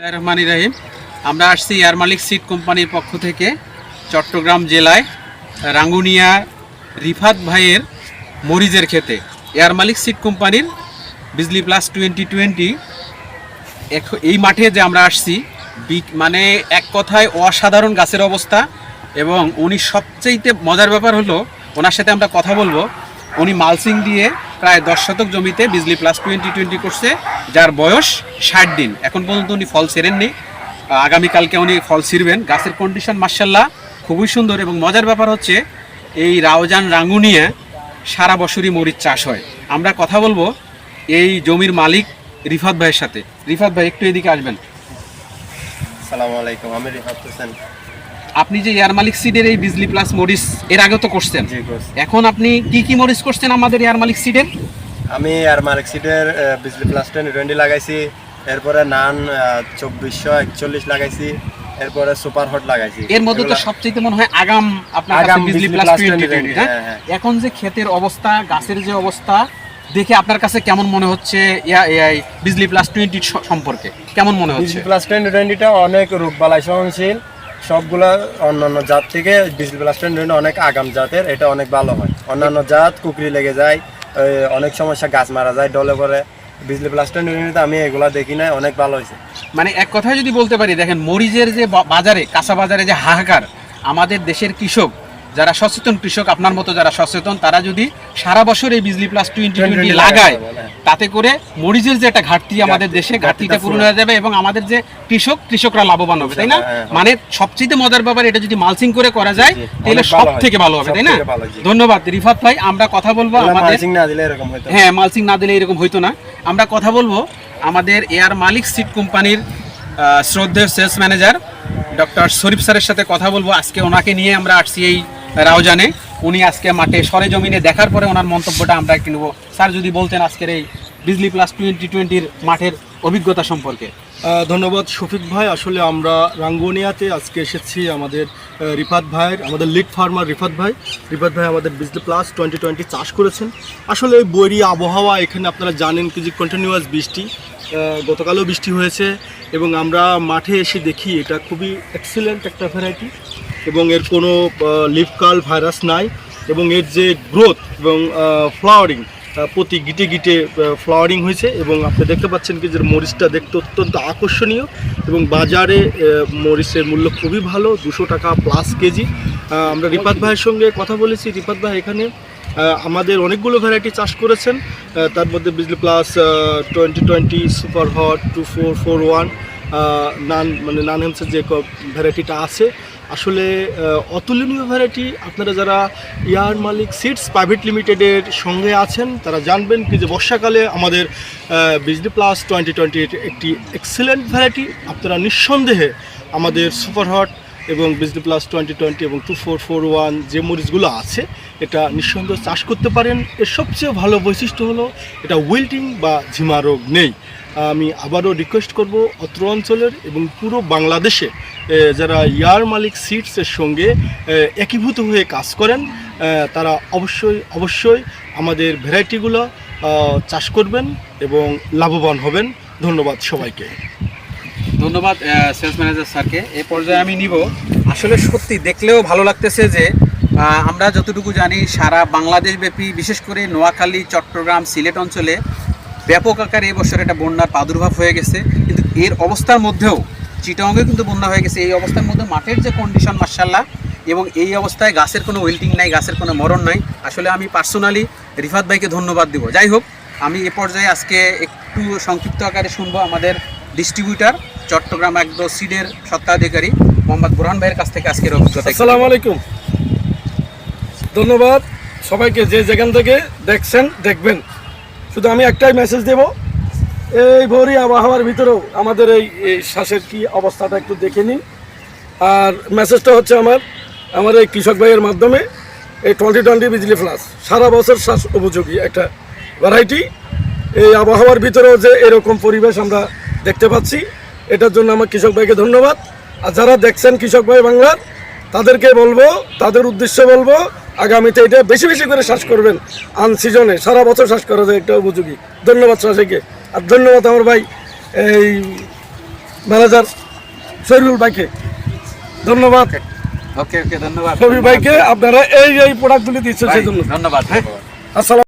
রহমান রাহিম। আমরা আসছি এয়ার মালিক সিট কোম্পানির পক্ষ থেকে চট্টগ্রাম জেলায় রাঙ্গুনিয়া রিফাত ভাইয়ের মরিচের খেতে এয়ার মালিক সিট কোম্পানির বিজলি প্লাস টোয়েন্টি টোয়েন্টি। এই মাঠে যে আমরা আসছি মানে এক কথায় অসাধারণ গাছের অবস্থা এবং উনি সবচেয়েতে মজার ব্যাপার হলো, ওনার সাথে আমরা কথা বলব। উনি মালসিং দিয়ে প্রায় দশ শতক জমিতে বিজলি প্লাস টোয়েন্টি টোয়েন্টি করছে, যার বয়স ষাট দিন। এখন পর্যন্ত উনি ফল সেরেননি আগামীকালকে উনি ফল ছিঁড়বেন। গাছের কন্ডিশন মার্শাল্লাহ খুবই সুন্দর এবং মজার ব্যাপার হচ্ছে, এই রাওজান রাঙ্গুনিয়া সারা বছরই মরিচ চাষ হয়। আমরা কথা বলব এই জমির মালিক রিফাত ভাইয়ের সাথে। রিফাত ভাই, একটু এদিকে আসবেন। সালামু আলাইকুম, আমি রিফাত হোসেন। আপনি যে এয়ার মালিক সিডের এই বিজলি প্লাস মরিচ এর আগে তো করছেন। এখন আপনি কি কি মরিচ করছেন আমাদের এয়ার মালিক সিডের আমি আর মার্ক সিটের বিজলি প্লাস টেন টোয়েন্টি লাগাইছি এরপরে নান চব্বিশশো একচল্লিশ লাগাইছি এরপরে সুপার হট লাগাইছি। এর মধ্যে তো সবচেয়ে মনে হয় আগাম আপনার আগাম কাছে বিজলি প্লাস plus 20 20, হ্যাঁ। এখন যে ক্ষেতের অবস্থা গাছের যে অবস্থা দেখে আপনার কাছে কেমন মনে হচ্ছে ইয়া- এই বিজলি প্লাস টোয়েন্টি সম্পর্কে? কেমন মনে হচ্ছে? বিজলি প্লাস টেন টোয়েন্টিটা অনেক রোগ বালাই সহনশীল। সবগুলা অন্যান্য জাত থেকে বিজলি প্লাস টেন টোয়েন্টি অনেক আগাম জাতের এটা অনেক ভালো হয়। অন্যান্য জাত কুকরি লেগে যায় অনেক সমস্যা গাছ মারা যায় ডলে পরে বিজলি প্লাস টেন টোয়েন্টিতে আমি এগুলা দেখি নাই অনেক ভালো হয়েছে। মানে এক কথায় যদি বলতে পারি দেখেন মরিচের যে বাজারে কাঁচা বাজারে যে হাহাকার আমাদের দেশের কৃষক যারা সচেতন কৃষক আপনার মতো যারা সচেতন তারা যদি সারা বছর এই বিজলি প্লাস টোয়েন্টি টোয়েন্টি লাগায়। তাতে করে মরিচের যে একটা ঘাটতি আমাদের দেশে ঘাটতিটা পূরণ। হয়ে যাবে এবং আমাদের যে কৃষক কৃষকরা লাভবান হবে তাই না? হ্যাঁ, হ্যাঁ। মানে সবচেয়ে মজার ব্যাপার এটা যদি মালসিং করে করা যায় তাহলে সব থেকে ভালো হবে তাই না। ধন্যবাদ। রিফাত ভাই আমরা কথা বলব আমাদের দিলে এরকম হ্যাঁ মালসিং না দিলে এরকম হইতো না। আমরা কথা বলব আমাদের এয়ার মালিক সিট কোম্পানির শ্রদ্ধেয় সেলস ম্যানেজার ডক্টর শরীফ স্যারের সাথে কথা বলব। আজকে ওনাকে নিয়ে আমরা আসছি এই রাউজানে। উনি আজকে মাঠে সরে জমিনে দেখার পরে ওনার মন্তব্যটা আমরা কিনব স্যার, যদি বলতেন আজকের এই বিজলি প্লাস টোয়েন্টি টোয়েন্টির মাঠের অভিজ্ঞতা সম্পর্কে। ধন্যবাদ শফিক ভাই। আসলে আমরা রাঙ্গুনিয়াতে আজকে এসেছি আমাদের রিফাত ভাইয়ের, আমাদের লিড ফার্মার রিফাত ভাই। রিফাত ভাই আমাদের বিজলি প্লাস টোয়েন্টি টোয়েন্টি চাষ করেছেন। আসলে এই বৈরী আবহাওয়া, এখানে আপনারা জানেন কি যে কন্টিনিউয়াস বৃষ্টি গতকালও বৃষ্টি হয়েছে এবং আমরা মাঠে এসে দেখি এটা খুবই এক্সিলেন্ট একটা ভ্যারাইটি এবং এর কোনো লিফ কার্ল ভাইরাস নাই এবং এর যে গ্রোথ এবং ফ্লাওয়ারিং প্রতি গিটে গিটে ফ্লাওয়ারিং হয়েছে এবং আপনি দেখতে পাচ্ছেন কি যে মরিচটা দেখতে অত্যন্ত আকর্ষণীয় এবং বাজারে মরিচের মূল্য খুবই ভালো, দুশো টাকা প্লাস কেজি। আমরা রিপাত ভাইয়ের সঙ্গে কথা বলেছি। রিপাত ভাই এখানে আমাদের অনেকগুলো ভ্যারাইটি চাষ করেছেন। তার মধ্যে Bijli plus twenty twenty super hot two four four one নান মানে নান হেমসের যে ভ্যারাইটিটা আছে আসলে অতুলনীয় ভ্যারাইটি আপনারা যারা ইয়ার মালিক সিডস প্রাইভেট লিমিটেডের সঙ্গে আছেন, তারা জানবেন কি যে বর্ষাকালে আমাদের বিজলি প্লাস টোয়েন্টি টোয়েন্টির একটি এক্সেলেন্ট ভ্যারাইটি আপনারা নিঃসন্দেহে আমাদের সুপার হট এবং বিজলি প্লাস টোয়েন্টি টোয়েন্টি এবং টু ফোর ফোর ওয়ান যে মরিচগুলো আছে, এটা নিঃসন্দেহে চাষ করতে পারেন। এর সবচেয়ে ভালো বৈশিষ্ট্য হলো, এটা উইল্টিং বা ঝিমা রোগ নেই। আমি আবারও রিকোয়েস্ট করব অত্র অঞ্চলের এবং পুরো বাংলাদেশে যারা ইয়ার মালিক সিডসের সঙ্গে একীভূত হয়ে কাজ করেন তারা অবশ্যই অবশ্যই আমাদের ভ্যারাইটিগুলো চাষ করবেন এবং লাভবান হবেন। ধন্যবাদ সবাইকে। ধন্যবাদ সেলস ম্যানেজার স্যারকে। এ পর্যায়ে আমি নিব। আসলে সত্যি দেখলেও ভালো লাগতেছে যে আমরা যতটুকু জানি সারা বাংলাদেশ ব্যাপী, বিশেষ করে নোয়াখালী, চট্টগ্রাম, সিলেট অঞ্চলে ব্যাপক আকারে এবছর একটা বন্যার প্রাদুর্ভাব হয়ে গেছে। কিন্তু এর অবস্থার মধ্যেও চিটাঙ্গে কিন্তু বন্যা হয়ে গেছে। এই অবস্থার মধ্যে মাঠের যে কন্ডিশন মার্শাল্লাহ এবং এই অবস্থায় গাছের কোনো ওয়েল্টিং নাই, গাছের কোনো মরণ নাই। আসলে আমি পার্সোনালি রিফাত ভাইকে ধন্যবাদ দিব। যাই হোক, আমি এ পর্যায়ে আজকে একটু সংক্ষিপ্ত আকারে শুনব আমাদের ডিস্ট্রিবিউটার চট্টগ্রাম একদম সিডের সত্ত্বাধিকারী মোহাম্মদ বুরহান ভাইয়ের কাছ থেকে আজকের অভিজ্ঞতা আসসালামু আলাইকুম। ধন্যবাদ। সবাইকে যে যেখান থেকে দেখছেন দেখবেন। শুধু আমি একটাই মেসেজ দেব। এই ভরি আবহাওয়ার ভিতরেও আমাদের এই এই শ্বাসের কি অবস্থাটা একটু দেখে নিন। আর মেসেজটা হচ্ছে আমার আমার এই কৃষক ভাইয়ের মাধ্যমে এই টোয়েন্টি টোয়েন্টি বিজলি ফ্লাস সারা বছর শ্বাস উপযোগী একটা ভ্যারাইটি এই আবহাওয়ার ভিতরেও যে এরকম পরিবেশ আমরা দেখতে পাচ্ছি এটার জন্য আমার কৃষক ভাইকে ধন্যবাদ। আর যারা দেখছেন কৃষক ভাই বাংলার তাদেরকে বলব তাদের উদ্দেশ্যে বলব আগামীতে এটা বেশি বেশি করে শ্বাস করবেন। আন সিজনে সারা বছর শ্বাস করা যায় একটা উপযোগী। ধন্যবাদ সবাইকে। আর ধন্যবাদ আমার ভাই এই ম্যানেজার শহীদুল ভাইকে। ধন্যবাদ। ওকে ওকে ধন্যবাদ। শফিক ভাইকে আপনারা এই এই প্রোডাক্টগুলি দিচ্ছেন সেই জন্য। ধন্যবাদ। হ্যাঁ আসসালাম